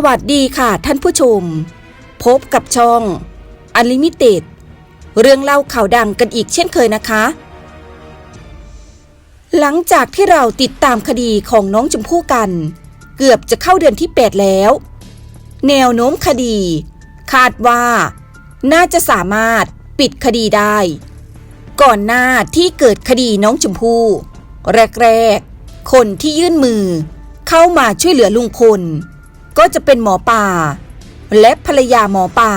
สวัสดีค่ะท่านผู้ชม พบกับช่อง Unlimited เรื่องเล่าข่าวดังกันอีกเช่นเคยนะคะ หลังจากที่เราติดตามคดีของน้องชมพู่กัน เกือบจะเข้าเดือนที่ 8 แล้ว แนวโน้มคดี คาดว่า น่าจะสามารถปิดคดีได้ ก่อนหน้าที่เกิดคดีน้องชมพู่แรกๆ คนที่ยื่นมือ เข้ามาช่วยเหลือลุงพล ก็จะเป็นหมอป่า และภรรยาหมอป่า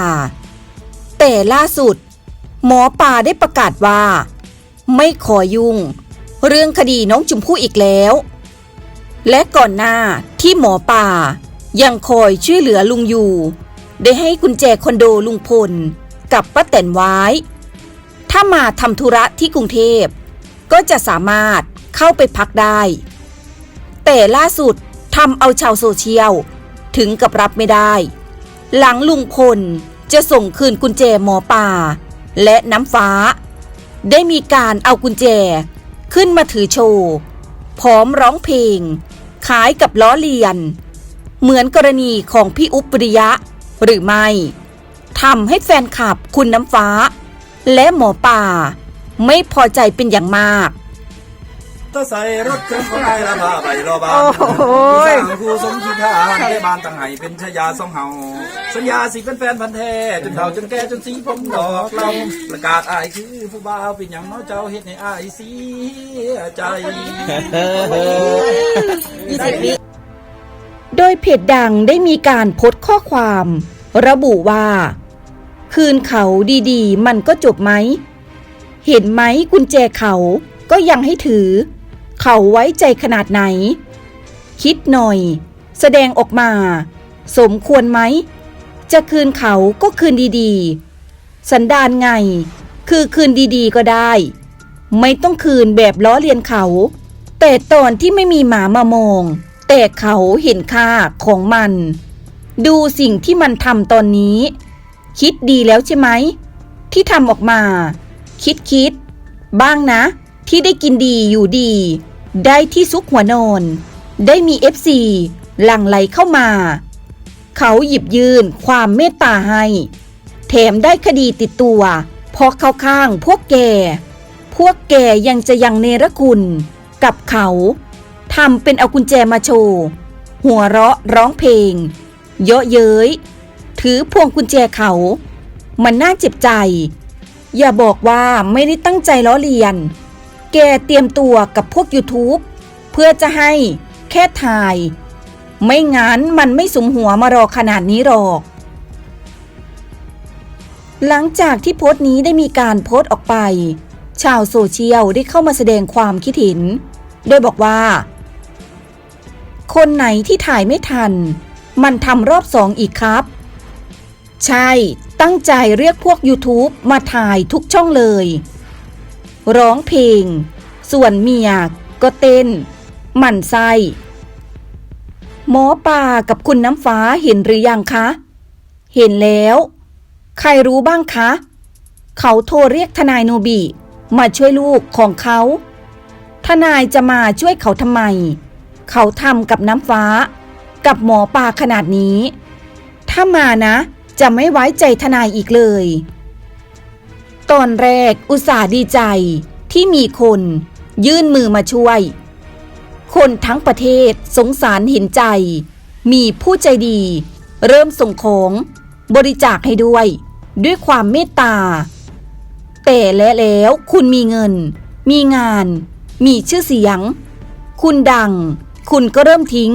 แต่ล่าสุด หมอป่าได้ประกาศว่า ไม่ขอยุ่ง เรื่องคดีน้องชมพู่อีกแล้ว และก่อนหน้าที่หมอป่า ยังคอยช่วยเหลือลุงอยู่ ได้ให้กุญแจคอนโดลุงพล กับป้าแตนไว้ ถ้ามาทำธุระที่กรุงเทพ ก็จะสามารถเข้าไปพักได้ แต่ล่าสุดทำเอาชาวโซเชียล ถึงกับรับไม่ได้ หลังลุงพลจะส่งคืนกุญแจหมอป่า และน้ำฟ้า ได้มีการเอากุญแจขึ้นมาถือโชว์พร้อมร้องเพลงขายกับล้อเลียน เหมือนกรณีของพี่อุบปริยะ หรือไม่ทำให้แฟนคลับคุณน้ำฟ้า และหมอป่า ไม่พอใจเป็นอย่างมาก ก็ใส่รถเครื่องของไอ้ละพาไปรอบานโอ้โหสร้างครูสมคิดทหารให้บานตั้งไห้เป็นชายาสองเฮาสัญญาสิเป็นแฟนพันธ์แท้จนเฒ่าจนแก่จนสีผมดอกเราประกาศอายคือผู้บ่าวเป็นอย่างน้อยเจ้าเฮ็ดให้อายเสียใจโดยเพจดังได้มีการโพสต์ข้อความ ระบุว่า คืนเขาดีๆ มันก็จบไหม เห็นไหมกุญแจเขาก็ยังให้ถือ เขาไว้ใจขนาดไหน คิดหน่อย แสดงออกมา สมควรไหม จะคืนเขาก็คืนดีๆ สันดานไง คือคืนดีๆก็ได้ ไม่ต้องคืนแบบล้อเลียนเขา แต่ตอนที่ไม่มีหมามามอง แต่เขาเห็นค่าของมัน ดูสิ่งที่มันทำตอนนี้ คิดดีแล้วใช่ไหม ที่ทำออกมา คิดคิดบ้างนะที่ได้กินดีอยู่ดี ได้ที่ซุกหัวนอน ได้มีเอฟซีหลั่งไหลเข้ามา เขาหยิบยืนความเมตตาให้ แถมได้คดีติดตัวเพอเข้าข้างพวกแก พวกแกยังจะยังเนรคุณกับเขาทำเป็นเอากุญแจมาโชว์ หัวเราะร้องเพลง เยอะเย้ย ถือพวงกุญแจเขา มันน่าเจ็บใจ อย่าบอกว่าไม่ได้ตั้งใจล้อเลียน แกเตรียมตัวกับพวก YouTube เพื่อจะให้แค่ถ่าย ไม่งั้นมันไม่สมหัวมารอขนาดนี้หรอก หลังจากที่โพสต์นี้ได้มีการโพสต์ออกไป ชาวโซเชียลได้เข้ามาแสดงความคิดเห็น โดยบอกว่า คนไหนที่ถ่ายไม่ทัน มันทำรอบสองอีกครับ ใช่ ตั้งใจเรียกพวก YouTube มาถ่ายทุกช่องเลย ร้องเพลง ส่วนเมียก็เต้น หมั่นไส้หมอปลากับคุณน้ำฟ้าเห็นหรือยังคะ เห็นแล้ว ใครรู้บ้างคะ เขาโทรเรียกทนายโนบิ มาช่วยลูกของเขา ทนายจะมาช่วยเขาทำไม เขาทำกับน้ำฟ้า กับหมอปลาขนาดนี้ ถ้ามานะ จะไม่ไว้ใจทนายอีกเลย ตอนแรกอุตส่าห์ดีใจที่มีคนยื่นมือมาช่วย คนทั้งประเทศสงสารเห็นใจ มีผู้ใจดี เริ่มส่งของบริจาคให้ด้วย ด้วยความเมตตา แต่และแล้วคุณมีเงิน มีงาน มีชื่อเสียง คุณดัง คุณก็เริ่มทิ้ง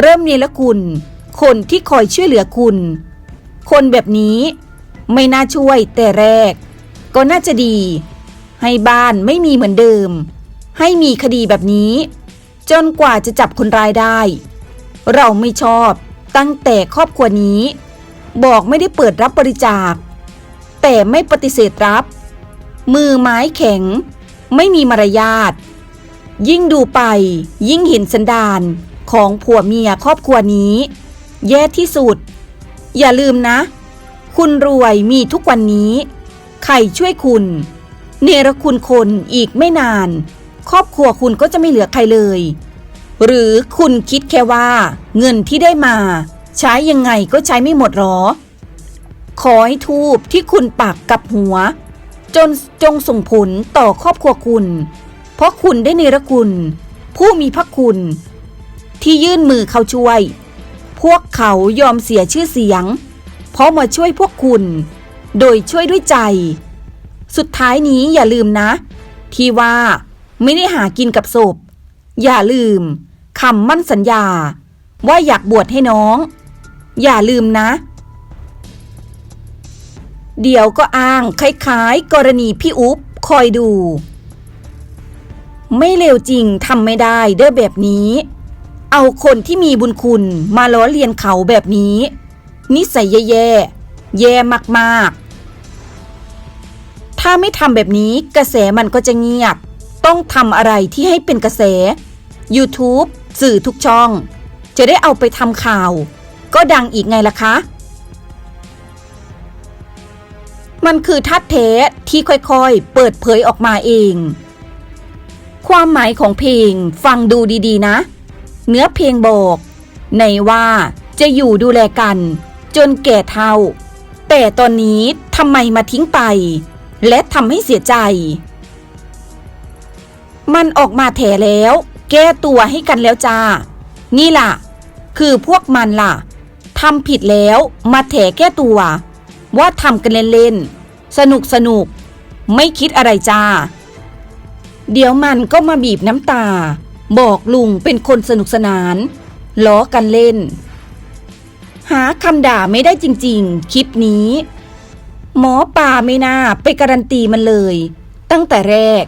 เริ่มเนรคุณ คนที่คอยช่วยเหลือคุณ คนแบบนี้ไม่น่าช่วยแต่แรก ก็น่าจะดี ให้บ้านไม่มีเหมือนเดิม ให้มีคดีแบบนี้ จนกว่าจะจับคนร้ายได้ เราไม่ชอบตั้งแต่ครอบครัวนี้ บอกไม่ได้เปิดรับบริจาค แต่ไม่ปฏิเสธรับ มือไม้แข็ง ไม่มีมารยาทยิ่งดูไปยิ่งเห็นสันดานของผัวเมียครอบครัวนี้ แย่ที่สุด อย่าลืมนะ คุณรวยมีทุกวันนี้ ใครช่วยคุณ เนรคุณคนอีกไม่นาน ครอบครัวคุณก็จะไม่เหลือใครเลย หรือคุณคิดแค่ว่า เงินที่ได้มา ใช้ยังไงก็ใช้ไม่หมดหรอ ขอให้ทูบที่คุณปักกับหัว จนจงส่งผลต่อครอบครัวคุณ เพราะคุณได้เนรคุณ ผู้มีพระคุณ ที่ยื่นมือเขาช่วย พวกเขายอมเสียชื่อเสียง เพราะมาช่วยพวกคุณ โดยช่วยด้วยใจ สุดท้ายนี้อย่าลืมนะ ที่ว่าไม่ได้หากินกับศพ อย่าลืมคำมั่นสัญญา ว่าอยากบวชให้น้อง อย่าลืมนะ เดี๋ยวก็อ้างคล้ายๆ กรณีพี่อุ๊บคอยดู ไม่เลวจริงทำไม่ได้เด้อแบบนี้ เอาคนที่มีบุญคุณมาล้อเลียนเขาแบบนี้ นิสัยแย่ๆแย่มากๆ ถ้าไม่ทำแบบนี้กระแสมันก็จะเงียบ ต้องทำอะไรที่ให้เป็นกระแส YouTube สื่อทุกช่อง จะได้เอาไปทำข่าว ก็ดังอีกไงล่ะคะ มันคือทัดเทสที่ค่อยๆ เปิดเผยออกมาเอง ความหมายของเพลงฟังดูดีๆนะ เนื้อเพลงบอก ในว่าจะอยู่ดูแลกัน จนแก่เท่า แต่ตอนนี้ทำไมมาทิ้งไป และทำให้เสียใจ มันออกมาแถแล้ว แก้ตัวให้กันแล้วจ้า นี่ล่ะ คือพวกมันล่ะทำผิดแล้วมาแถแก้ตัว ว่าทำกันเล่นๆ สนุกสนุก ไม่คิดอะไรจ้า เดี๋ยวมันก็มาบีบน้ำตา บอกลุงเป็นคนสนุกสนาน ล้อกันเล่น หาคำด่าไม่ได้จริงๆ คลิปนี้ หมอป่าไม่น่าไปการันตีมันเลย ตั้งแต่แรก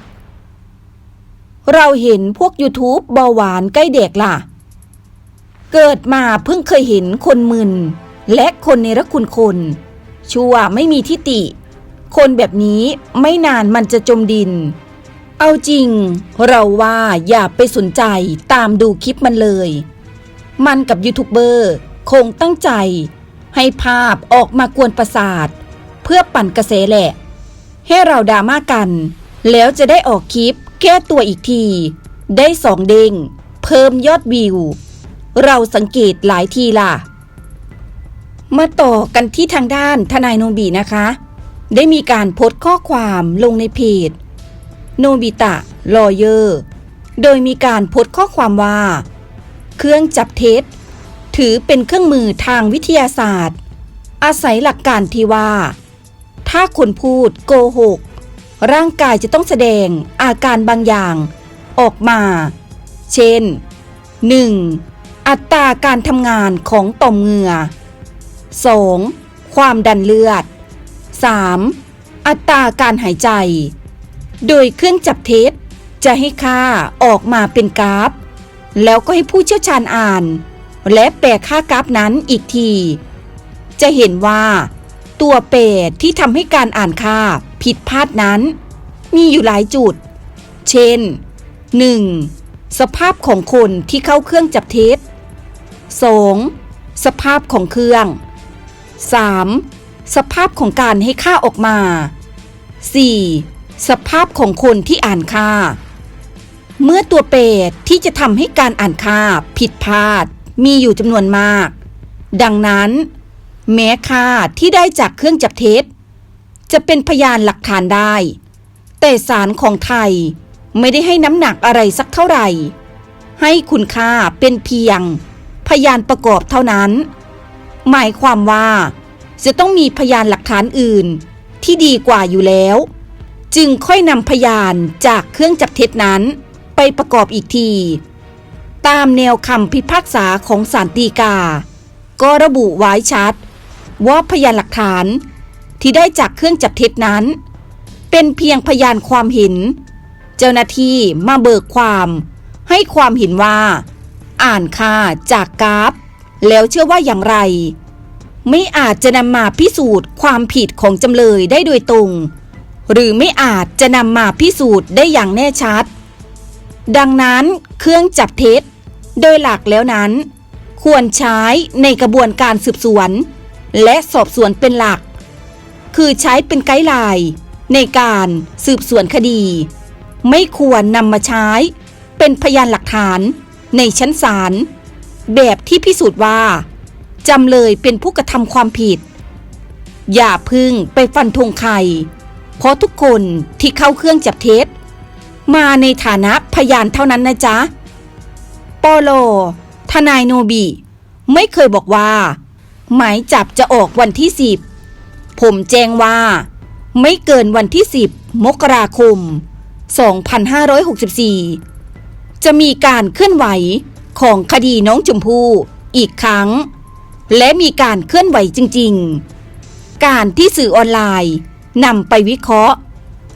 เราเห็นพวก YouTube เบาหวานใกล้เด็กล่ะ เกิดมาเพิ่งเคยเห็นคนมึน และคนในรักคุณคน ชั่วไม่มีทิฏฐิคนแบบนี้ไม่นานมันจะจมดิน เอาจริง เราว่าอย่าไปสนใจตามดูคลิปมันเลย มันกับยูทูบเบอร์คงตั้งใจ ให้ภาพออกมากวนประสาท เพื่อปั่นกระแสแหละ ให้เราดราม่ากัน แล้วจะได้ออกคลิปแก้ตัวอีกที ได้สองเด้งเพิ่มยอดวิว เราสังเกตหลายทีล่ะ มาต่อกันที่ทางด้านทนายโนบีนะคะ ได้มีการโพสต์ข้อความลงในเพจโนบิตะลอเยอร์ โดยมีการโพสต์ข้อความว่า เครื่องจับเท็จ ถือเป็นเครื่องมือทางวิทยาศาสตร์ อาศัยหลักการที่ว่า ถ้าคนพูดโกหก ร่างกายจะต้องแสดงอาการบางอย่าง ออกมา เช่น 1. อัตราการทำงานของต่อมเหงื่อ 2. ความดันเลือด 3. อัตราการหายใจ โดยเครื่องจับเท็จจะให้ค่าออกมาเป็นกราฟ แล้วก็ให้ผู้เชี่ยวชาญอ่าน และแปลค่ากราฟนั้นอีกที จะเห็นว่า ตัวเปรที่ทำให้การอ่านค่าผิดพลาดนั้น มีอยู่หลายจุด เช่น 1. สภาพของคนที่เข้าเครื่องจับเท็จ 2. สภาพของเครื่อง 3. สภาพของการให้ค่าออกมา 4. สภาพของคนที่อ่านค่า เมื่อตัวเปรที่จะทำให้การอ่านค่าผิดพลาดมีอยู่จำนวนมาก ดังนั้น แม้ค่าที่ได้จากเครื่องจับเท็จ จะเป็นพยานหลักฐานได้ แต่ศาลของไทยไม่ได้ให้น้ำหนักอะไรสักเท่าไหร่ ให้คุณค่าเป็นเพียง พยานประกอบเท่านั้น หมายความว่าจะต้องมีพยานหลักฐานอื่นที่ดีกว่าอยู่แล้ว จึงค่อยนำพยานจากเครื่องจับเท็จนั้นไปประกอบอีกที ตามแนวคำพิพากษาของศาลฎีกา ก็ระบุไว้ชัด ว่าพยานหลักฐาน ที่ได้จากเครื่องจับเท็จนั้น เป็นเพียงพยานความเห็น เจ้าหน้าที่มาเบิกความ ให้ความเห็นว่า อ่านค่าจากกราฟ แล้วเชื่อว่าอย่างไร ไม่อาจจะนำมาพิสูจน์ความผิดของจำเลยได้โดยตรง หรือไม่อาจจะนำมาพิสูจน์ได้อย่างแน่ชัด ดังนั้นเครื่องจับเท็จ โดยหลักแล้วนั้น ควรใช้ในกระบวนการสืบสวน และสอบสวนเป็นหลัก คือใช้เป็นไกด์ไลน์ในการสืบสวนคดี ไม่ควรนำมาใช้ เป็นพยานหลักฐานในชั้นศาลแบบที่พิสูจน์ว่าจำเลยเป็นผู้กระทำความผิด อย่าพึ่งไปฟันธงใคร เพราะทุกคนที่เข้าเครื่องจับเท็จ มาในฐานะพยานเท่านั้นนะจ๊ะ ปอโล ทนายโนบิ ไม่เคยบอกว่า หมายจับจะออกวันที่ 10 ผมแจ้งว่า ไม่เกินวันที่ 10 มกราคม 2564 จะมีการเคลื่อนไหวของคดีน้องชมพู่อีกครั้ง และมีการเคลื่อนไหวจริง ๆ การที่สื่อออนไลน์นำไปวิเคราะห์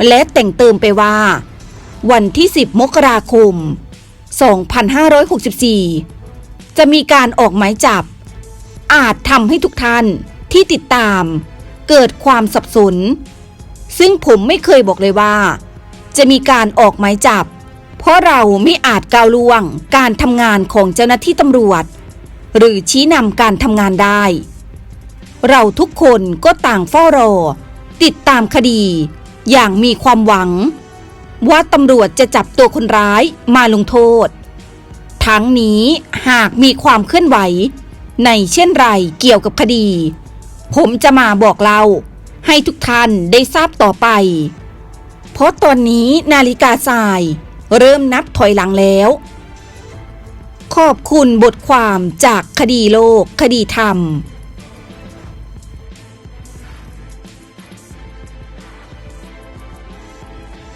และแต่งเติมไปว่า วันที่ 10 มกราคม 2564 จะมีการออกหมายจับ อาจทำให้ทุกท่านที่ติดตาม เกิดความสับสน ซึ่งผมไม่เคยบอกเลยว่า จะมีการออกหมายจับ เพราะเราไม่อาจก้าวล่วงการทำงานของเจ้าหน้าที่ตำรวจ หรือชี้นำการทำงานได้ เราทุกคนก็ต่างเฝ้ารอ ติดตามคดี อย่างมีความหวัง ว่าตำรวจจะจับตัวคนร้ายมาลงโทษ ทั้งนี้หากมีความเคลื่อนไหว ในเช่นไรเกี่ยวกับคดี ผมจะมาบอกเรา ให้ทุกท่านได้ทราบต่อไป เพราะตอนนี้นาฬิกาทรายเริ่มนับถอยหลังแล้ว ขอบคุณบทความจากคดีโลก คดีธรรม